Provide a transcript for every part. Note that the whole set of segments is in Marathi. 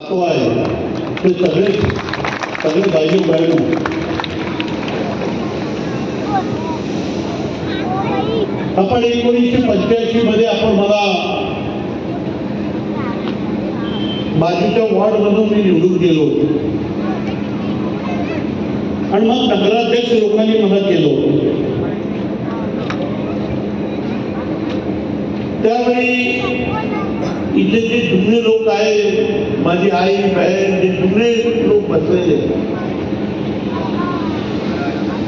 आहे ते सगळे सगळे बायजू बायजू आपण एकोणीसशे पंच्याऐंशी मध्ये आपण मला बाजूच्या वॉर्डमधून मी निवडून गेलो आणि मग नगराध्यक्ष लोकांनी मला केलो त्यावेळी इथे जे जुने लोक आहेत माझी आई बहीण जे जुने लोक बसलेले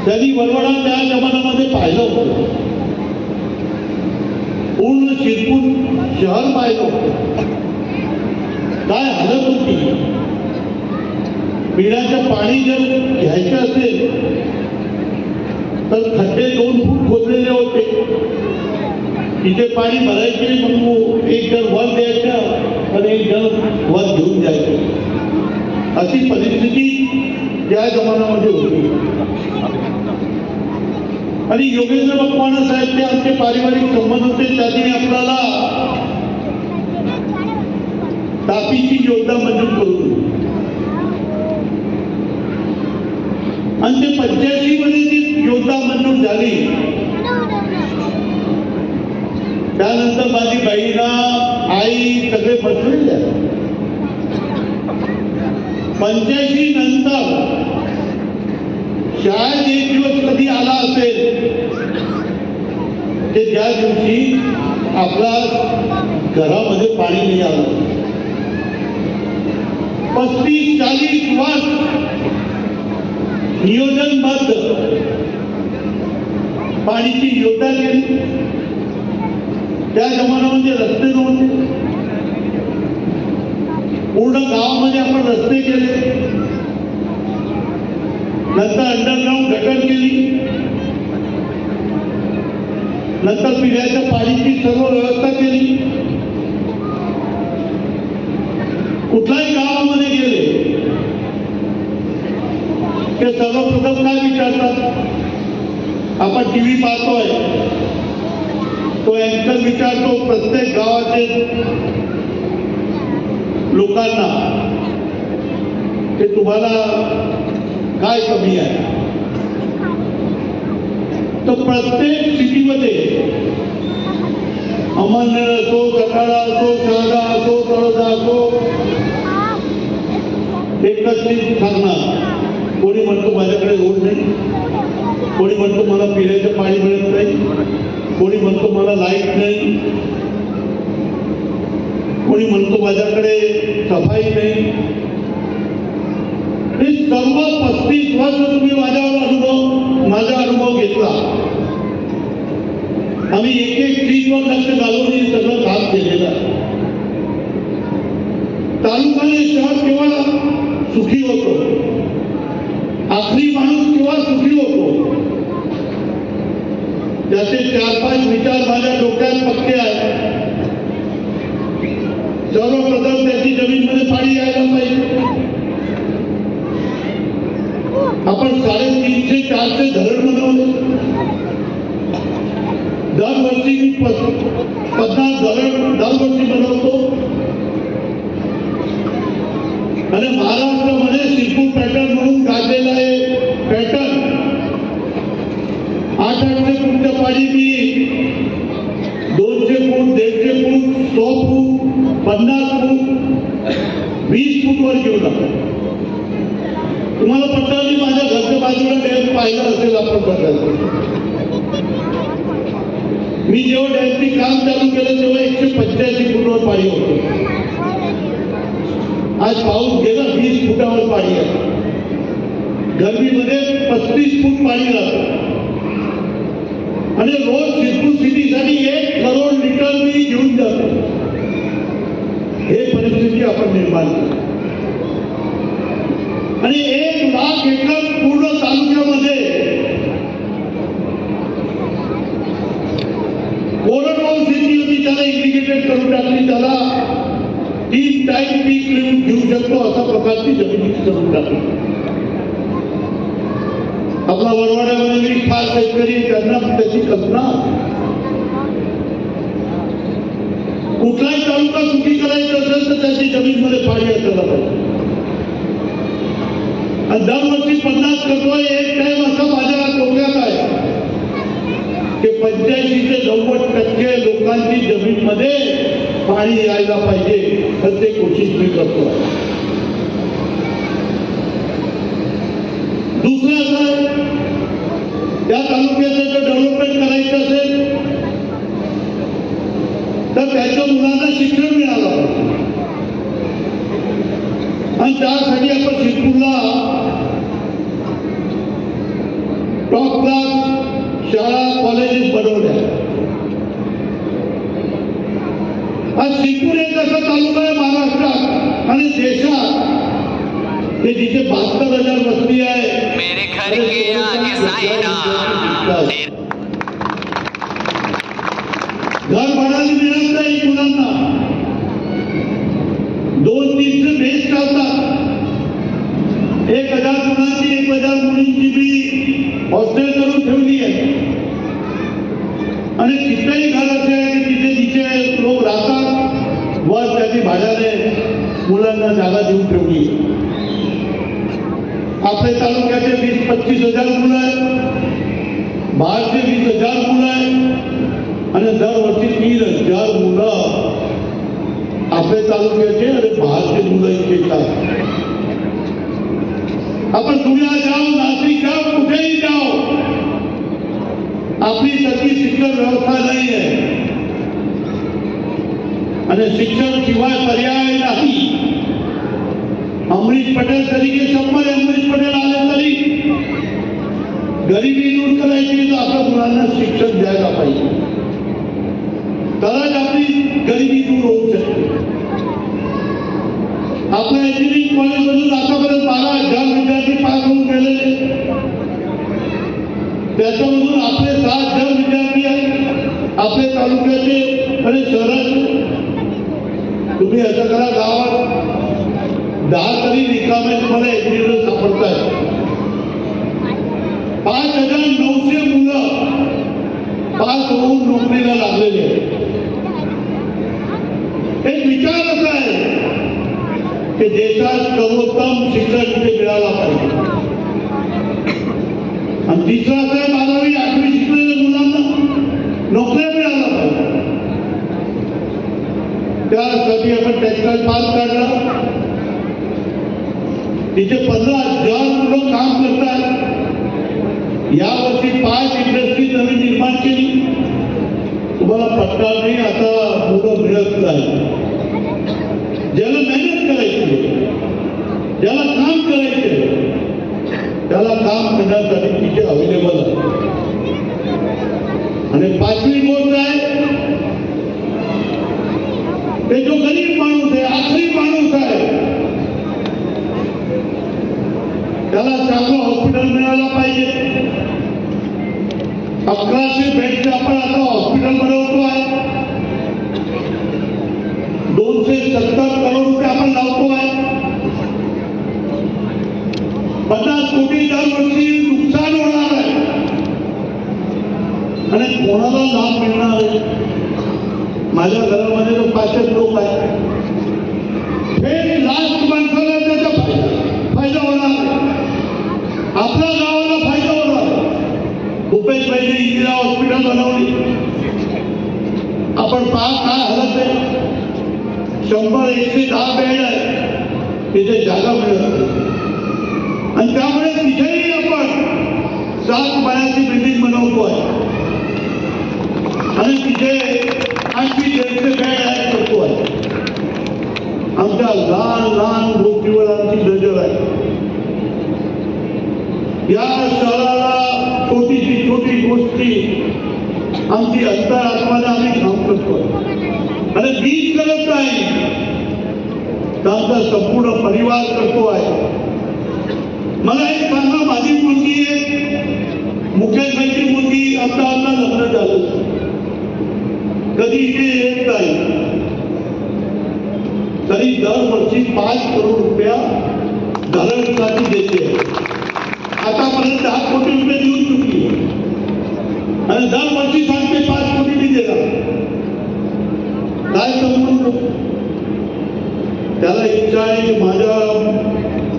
त्यांनी वरवडा त्या जमान्यामध्ये पाहिलं होतं. पूर्ण शिरपूर शहर पाहिलं होतं. काय हालत होती? पिण्याचं पाणी जर घ्यायचं असेल तर खड्डे दोन फूट खोदलेले होते. तिथे पाणी भरायचे म्हणू एक जण वर द्यायचं आणि एक जण वर घेऊन जायचं अशी परिस्थिती त्या जमान्यामध्ये होती. आणि योगेंद्र भगवान साहेब ते आमचे पारिवारिक संबंध होते त्यांनी आपल्याला तापीची योजना मंजूर करून आणि ते पंच्याऐंशी मध्ये ती योजना मंजूर झाली. त्यानंतर माझी बहिणा आई सगळे फसले पंच्याऐंशी नंतर शाळेत एक दिवस कधी आला असेल ते ज्या दिवशी आपला घरामध्ये पाणी नाही आलं. पस्तीस चाळीस वर्ष नियोजनबद्ध पाणीची योजना केली. त्या जमान्यामध्ये रस्ते नव्हते. पूर्ण गावामध्ये आपण रस्ते केले. नंतर अंडरग्राऊंड गटर केली. नंतर पिण्याच्या पाणीची सर्व व्यवस्था केली. कुठल्याही गावामध्ये गेले ते सर्वप्रथम काय विचारतात? आपण टी व्ही पाहतोय. तो अँकर विचारतो प्रत्येक गावाचे लोकांना ते तुम्हाला काय कमी आहे? तर प्रत्येक सिटीमध्ये अमरनेर असो कटाळा असो शहादा असो तळोदा असो एकत्रित सांगणार कोणी म्हणतो माझ्याकडे रोड नाही. कोणी म्हणतो मला पिण्याचं पाणी मिळत नाही. कोणी म्हणतो मला लाइट नाही? कोणी म्हणतो माझ्याकडे सफाई नाही? सर्व पस्तीस वर्ष तुम्ही माझ्यावर अनुभव माझा अनुभव घेतला. आम्ही एक एक चीजवर लक्ष घालून हे सगळं काम केलेलं आहे. तालुकाने शहर केव्हा सुखी होतो. आखरी माणूस केव्हा सुखी होतो. त्याचे चार पाच विचार माझ्या डोक्यात पक्के आहेत सर्वप्रथम त्याची जमीनमध्ये पाणी यायला पाहिजे आपण साडेतीनशे चारशे धरण बनवले दरवर्षी मी पस- पन्नास धरण दरवर्षी बनवतो आणि महाराष्ट्रामध्ये शिरपूर पॅटर्न म्हणून गाजलेला आहे पॅटर्न आठ आठशे फूटचं पाणी मी दोनशे फूट दीडशे फूट सौ फूट पन्नास फूट वीस फूटवर घेऊन आलो तुम्हाला पटलं मी माझ्या घरच्या बाजूला डॅम पाहिलं असेल आपण बघायला मी जेव्हा डॅमची काम चालू केलं तेव्हा एकशे पंच्याऐंशी फुटावर पाणी होतं आज पाऊस गेला वीस फुटावर पाणी आहे गरमीमध्ये पस्तीस फूट पाणी राहतं आणि रोज शिरपूर सिटीसाठी एक करोड लिटर मी घेऊन जातो. हे परिस्थिती आपण निर्माण केली आणि एक लाख एकर पूर्ण तालुक्यामध्ये कोरडवाहू शेती होती त्याला इंडिकेटेड करून टाकली त्याला तीन टाईम पीक लिहून घेऊ शकतो अशा प्रकारची जमिनी करून टाकली आपला वरवाड्यामध्ये फार शेतकरी आहे, त्यांना त्याची कल्पना कुठलाही तालुका सुखी करायचं असेल तर त्याची वर्षाची जमीनमध्ये पाणी असायला पाहिजे. आणि दरवर्षी पन्नास करतोय एक टाइम असं माझ्या डोक्यात आहे की पंच्याऐंशी ते नव्वद टक्के लोकांची जमीनमध्ये पाणी यायला पाहिजे तर ते कोशिश मी करतो दुसरं असं आहे, त्या तालुक्याचं जर डेव्हलपमेंट करायचं असेल तर त्याच्या मुलांना शिक्षण मिळालं पाहिजे. आणि त्यासाठी आपण शिरपूरला टॉप क्लास शाळा कॉलेजेस बनवल्या. आज शिरपूर एक असा तालुका आहे महाराष्ट्रात आणि देशात ते जिथे बहात्तर हजार वस्ती आहे मेरे घर के आगे साईनाथ तेरे घर भाड्याने मिळत नाही मुलांना दोन तीनशे भेट चालतात। एक हजार मुलांची एक हजार मुलींची मी हॉस्टेल करून ठेवली आहे. आणि तिथेही घर असे आहे की तिथे तिचे लोक राहतात व त्याची भाज्याने मुलांना जागा देऊन ठेवली. आहे. आपल्या तालुक्याचे वीस पस्तीस हजार मुलं आहेत बाहेरचे वीस हजार मुलं आहेत आणि दरवर्षी तीन हजार मुलं आपल्या तालुक्याचे आणि बाहेरचे मुलं इथे येतात आपण पुण्यात जाओ नाशिक जाओ कुठेही जाओ आपली तशी शिक्षण व्यवस्था नाही आहे आणि शिक्षण शिवाय पर्याय नाही अमरीश पटेल तरीके शंभर अमरीश पटेल आले तरी गरिबी दूर करायची तर आपल्या मुलांना शिक्षण द्यायला पाहिजे तरच आपली गरिबी दूर होऊ शकते आपल्या इंजिनिअरिंग कॉलेजमधून आतापर्यंत बारा हजार विद्यार्थी पास होऊन गेलेले त्याच्यामधून आपले सहा हजार विद्यार्थी आहेत आपले तालुक्याचे आणि शहराचे तुम्ही असं करा गावात दहा तरी रिकामे तुम्हाला इंजिनियर सापडत आहेत पाच हजार नऊशे मुलं पास होऊन नोकरीला लागलेले आहेत एक विचार असा आहे की देशात सर्वोत्तम शिक्षण इथे मिळाला पाहिजे आणि तिसरं असं आहे बारावी आठवी शिकलेल्या मुलांना नोकऱ्या मिळाल्या पाहिजे त्यासाठी आपण टेक्स्टाईल पार्क काढला तिथे पंधरा हजार लोक काम करतात यावर्षी पाच इंडस्ट्री नवीन निर्माण केली. तुम्हाला पत्ता नाही आता मुलं मिळत नाही. ज्याला मेहनत करायची ज्याला काम करायचे त्याला काम करण्यासाठी तिथे अवेलेबल आहे आणि पाचवी गोष्ट आहे ते जो गरीब माणूस आहे आखरी माणूस आहे त्याला चांगलं हॉस्पिटल मिळालं पाहिजे अकराशे बेडचे आपण आता हॉस्पिटल बनवतो आहे दोनशे सत्तर करोड रुपये आपण लावतो आहे पन्नास कोटी नुकसान होणार आहे. आणि कोणाला लाभ मिळणार आहे? माझ्या घरामध्ये तर पाचशे लोक आहेत. हे लास्ट माणसाला त्याचा फायदा होणार आपल्या गावाला फायदा होणार उपेश भूपेश भाईने इंदिरा हॉस्पिटल बनवली. आपण पहा काय हलत आहे शंभर एकशे दहा बेड आहे तिथे जागा मिळत नाही. आणि त्यामुळे तिथेही आपण सात माळ्याची बिल्डिंग बनवतो आहे आणि तिथे आणखी दीडशे बेड ऍड करतो आहे आमच्या लहान लहान गोष्टीवर आमची नजर आहे या शहराला छोटीशी छोटी गोष्टी आमची अंतरात्माने आम्ही काम करतोय आणि मीच करत नाही तर आमचा संपूर्ण परिवार करतो आहे मला एक सांगा माझी मुलगी एक बँकेची मुलगी आता आता लग्न झालं. कधी इथे येत नाही. तरी दरवर्षी पाच करोड रुपया धरणसाठी देते. आतापर्यंत दहा कोटी रुपये देऊन चुकली. आणि दरवर्षी सांगते पाच कोटी मी देणार. काय समजून त्याला इच्छा आहे की माझ्या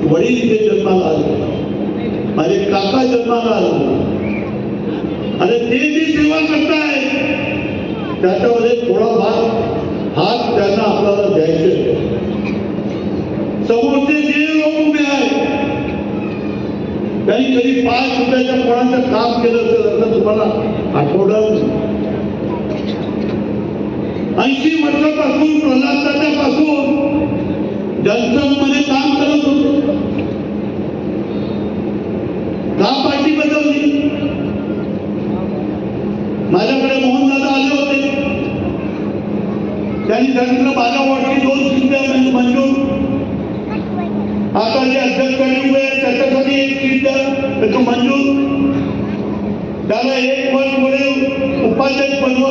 वडील इथे जन्माला आले. माझे काका जन्माला आले. आणि ते जी सेवा करताय त्याच्यामध्ये थोडा भाग हात त्यांना आपल्याला द्यायचे समोरचे जे लोक उभे आहेत त्यांनी कधी पाच रुपयाच्या कोणाचं काम केलं असेल असं तुम्हाला आठवडा ऐंशी वर्षापासून प्रल्हादाच्या पासून जनसंघमध्ये काम करत होते का पार्टी बदलली माझ्याकडे मोहनदादा आले होते त्यांनी सांगितलं माझ्या वाटली दोन सीट मंजूर. आता जे अध्यक्षांनी उभे त्याच्यासाठी एक सीट द्या मंजूर. त्याला एक वर्ष पुढे उपाध्यक्ष बनवा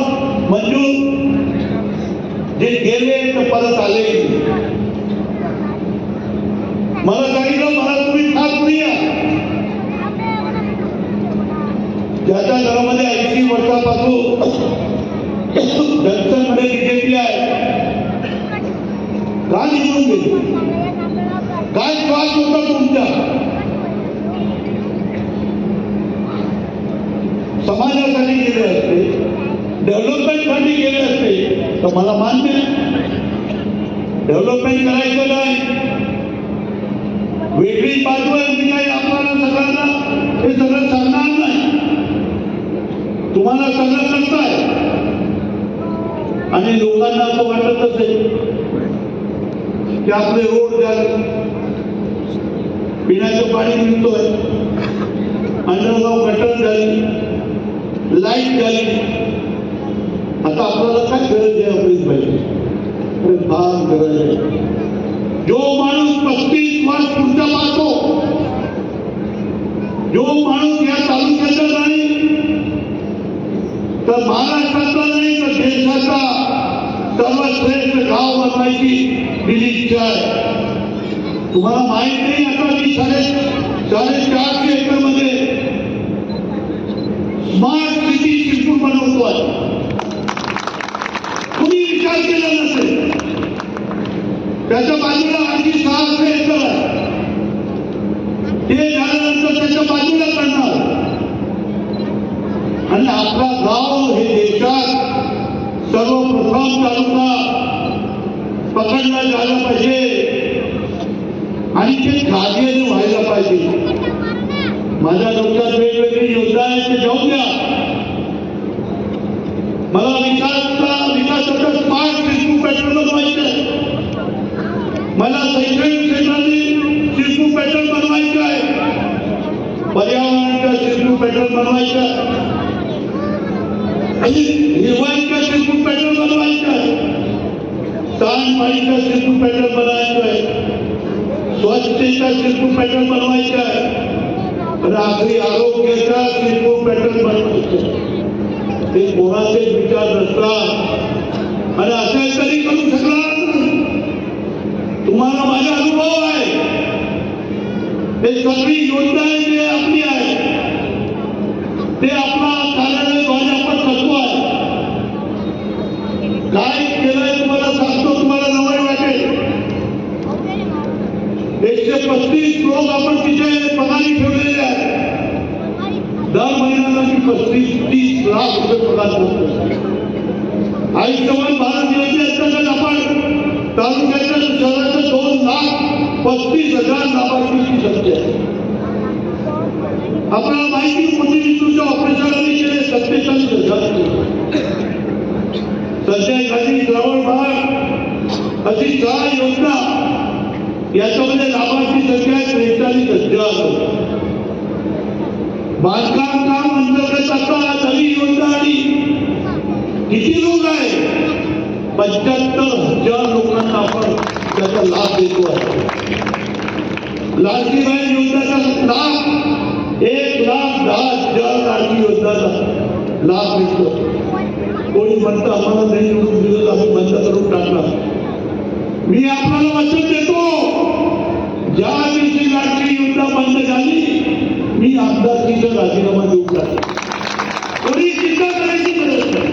मंजूर. जे गेले ते परत आले. मला सांगितलं मला तुम्ही फार प्रिय ज्याच्या घरामध्ये ऐंशी वर्षापासून जनसंघ बीजेपी आहे का काय त्रास होता तुमच्या? समाजासाठी गेले असते. डेव्हलपमेंटसाठी गेले असते. तर मला मान्य डेव्हलपमेंट करायचं नाही. वेगळी बाजू आहे मी काही आपल्याला सगळ्यांना हे सगळं सांगणार नाही. तुम्हाला सगळं करताय आणि लोकांना असं वाटत असेल. की आपले रोड झाले पिण्याचं पाणी मिळतोय अंडरगाव गटर झाली. लाइट झाली. आता आपल्याला काय गरज आहे आपली पाहिजे फार गरज आहे. जो माणूस पस्तीस वर्ष पुढचा पाहतो जो माणूस या तालुक्याचा नाही तर महाराष्ट्राचा नाही तर देशाचा. सर्वश्रेष्ठ गाव बनवायची दिली इच्छा आहे तुम्हाला माहीत नाही आता मी साडे साडेचारशे एकरमध्ये स्मार्ट सिटी शिरपूर बनवतो आहे कुणी विचार केला नसेल. त्याच्या बाजूला आणखी सहाशे एकर आहे. ते झाल्यानंतर त्याच्या बाजूला करणार आणि आपला गाव हे देशात सर्वप्रथम तालुका पकडला झाला पाहिजे. आणि ते खाजगी व्हायला पाहिजे. माझ्या डोक्यात वेगवेगळी योजना आहेत ते जाऊ द्या. मला विकासचा विकासाचा पाच शिशू पॅटर्न बनवायचं आहे. मला शैक्षणिक क्षेत्राने शिशू पॅटर्न बनवायचं आहे. पर्यावरणाचा शिशू पॅटर्न बनवायचा आहे. निर्माण सांडपाणीचा शिशू पॅटर्न बनवायचा आहे. स्वच्छतेचा शिल्प पॅटर्न बनवायचा आहे. आणि आपली आरोग्याचा शिल्प पॅटर्न बनवायचं ते कोणाचे विचार नसतात. आणि असं तरी करू शकणार तुम्हाला माझा अनुभव आहे. हे सगळी योजना आहे ते आपली आहे ते आपला कार्यालय भाजपा तत्व आहे काय केलंय तुम्हाला सांगतो तुम्हाला नवय वाटेल एकशे पस्तीस लोक आपण तिथे पगारी ठेवलेले आहेत दर महिन्याला मी पस्तीस तीस लाख रुपये आयुष्यमान भारत योजनेअंतर्गत आपण तालुक्याच्या शहराचं दोन लाख पस्तीस हजार लाभार्थीची संख्या आहे आपल्याला माहिती मोठी विष्णूच्या ऑपरेशनने केले सत्तेचाळीस हजार सध्या एखादी श्रावण भाग अशी चार योजना याच्यामध्ये लाभार्थी संख्या त्रेचाळीस हजार बांधकाम काम अंतर्गत आता नवी योजना आणि किती लोक आहे पंच्याहत्तर हजार लोकांना आपण त्याचा लाभ देतो आहे लाडकी बहीण योजनेचा लाभ एक लाख दहा हजार लाडकी योजनेचा लाभ मिळतो कोणी म्हणतं आम्हाला नाही निवडून दिलं आम्ही बंद करून टाकला मी आपल्याला वचन देतो ज्या दिवशी लाडकी योजना बंद झाली मी आमदारकीचा राजीनामा देऊ टाकला कोणी चिंता करायची गरज नाही.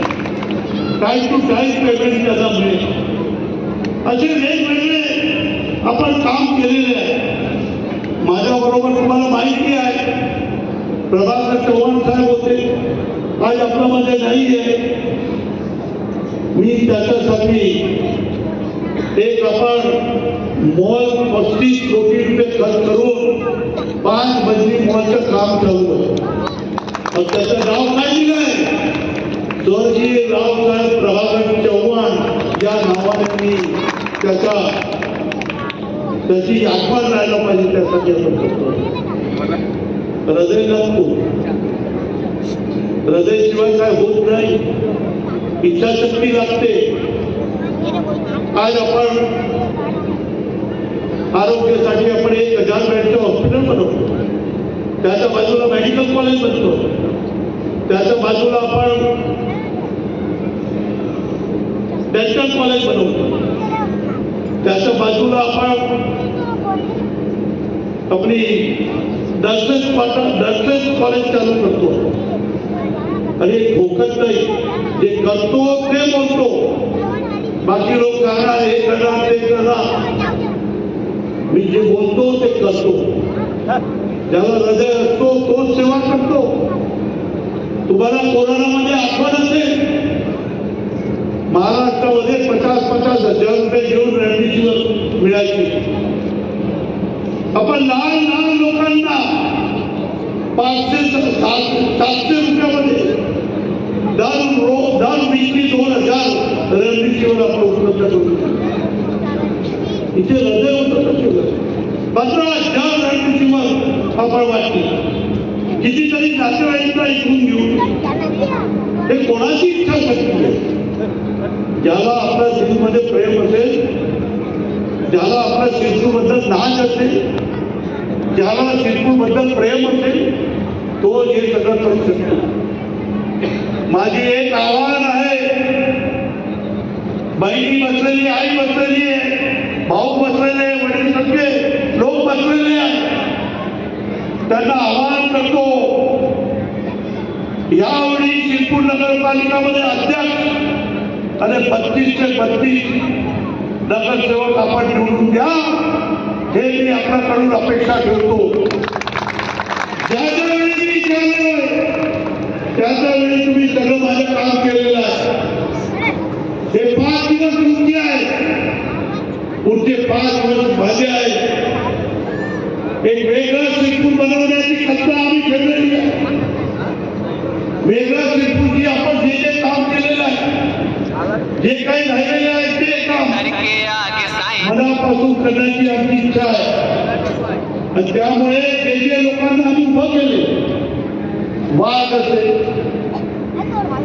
टाईम टू टाईम पेमेंट त्यांना मिळेल असे वेगवेगळे आपण काम केलेले आहे. माझ्याबरोबर तुम्हाला माहिती आहे. प्रभाकर चव्हाण साहेब होते. आज आपल्यामध्ये नाही आहे मी त्याच्यासाठी एक आपण मोल पस्तीस कोटी रुपये खर्च करून पाच बजरी मॉलचं काम चालू पण त्याचं नाव काय दिलंय स्वर्गीय रावसाहेब प्रभाकर चव्हाण या नावाने मी त्याचा त्याची आठवण राहायला पाहिजे त्यासाठी आपण करतो. हृदय लागतो हृदयशिवाय काय होत नाही. इच्छाशक्ती लागते. आज आपण आरोग्यासाठी आपण एक हजार बेड त्याच्या बाजूला मेडिकल कॉलेज बनतो. त्याच्या बाजूला आपण डेंटल कॉलेज बनवतो. त्याच्या बाजूला आपण आपली नर्सेस नर्सेस कॉलेज चालू करतो. आणि हे ठोकत नाही जे करतो ते बोलतो. बाकी लोक करणार हे करणार ते करणार. मी जे बोलतो ते करतो. ज्याला हृदय असतो तोच सेवा करतो. तुम्हाला कोरोनामध्ये आठवण असेल. महाराष्ट्रामध्ये पचास पचास हजार रुपये घेऊन रणनीतीवर मिळायचे. आपण लहान लहान लोकांना पाचशे सातशे रुपयामध्ये दर रोज दर वीकली दोन हजार रणनीतीवर आपण उपलब्ध करू. इथे हृदय होतं ठेवलं. पंधरा हजार रणनीतीवर आपण वाटली कितीतरी नातेवाईकला ऐकून घेऊन हे कोणाची इच्छा शक्ती ज्याला आपल्या सिंधूमध्ये प्रेम असेल ज्याला आपल्या सिंधूबद्दल नाच असेल ज्याला सिंधूबद्दल प्रेम असेल तो हे सगळं करू शकतो. माझी एक आव्हान आहे. बहिणी बसलेली आई बसलेली आहे भाऊ बसलेले आहे, वडील सगळे लोक बसलेले आहे त्यांना आवाहन करतो यावेळी शिरपूर नगरपालिकामध्ये अध्यक्ष आणि बत्तीस ते बत्तीस नगरसेवक आपण निवडून द्या हे मी आपल्याकडून अपेक्षा ठेवतो. ज्या ज्या मी त्या त्यावेळी तुम्ही सगळं माझं काम केलेलं आहे. हे पाच दिवस तुमचे आहेत. पुढचे पाच दिवस माझे आहेत. एक वेगळं शिरपूर बनवण्याची कल्पना आम्ही ठेवलेली आहे वेगळं शिरपूर जी आपण जे जे काम केलेलं आहे जे काही राहिलेलं आहे ते काम करके आगे साईं मनापासून करण्याची आमची इच्छा आहे आणि त्यामुळे जे जे लोकांना आम्ही उभं केले वाद असेल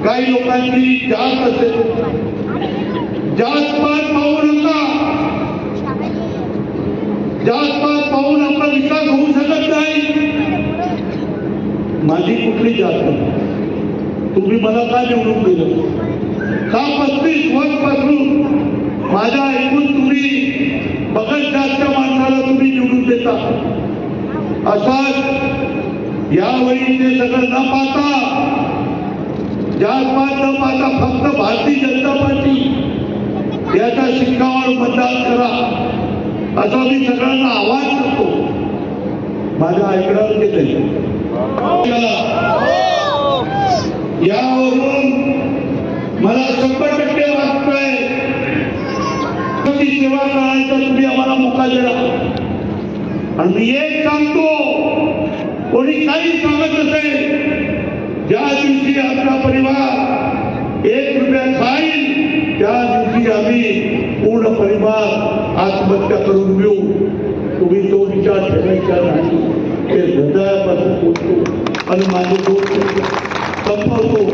काही लोकांची जात असेल जात पात पाहू नका जात पात पाहून आपला विकास होऊ शकत नाही माझी जास्त तुम्ही मला का निवडून दिलं? का पस्तीस वर्षपासून माझ्या ऐकून तुम्ही बघत जास्त माणसाला तुम्ही निवडून देता? असाच यावेळी ते सगळं न पाहता जात न पाहता फक्त भारतीय जनता पार्टी याच्या शिक्कावर मतदान करा. असं मी सगळ्यांना आवाज करतो. माझ्या ऐकण्यावर केलंय यावरून मला शंभर टक्के वाटतंय ती सेवा करायचा तुम्ही आम्हाला मोका दिला आणि मी एक सांगतो कोणी काही सांगत असेल ज्या दिवशी आपला परिवार एक रुपया खाईल त्या दिवशी आम्ही पूर्ण परिवार आत्महत्या करून घेऊ तुम्ही तो विचार ठेवायचा नाही ते हृदयापासून बोलतो आणि माझे दोन संपवतो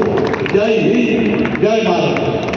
जय हिंद जय महाराज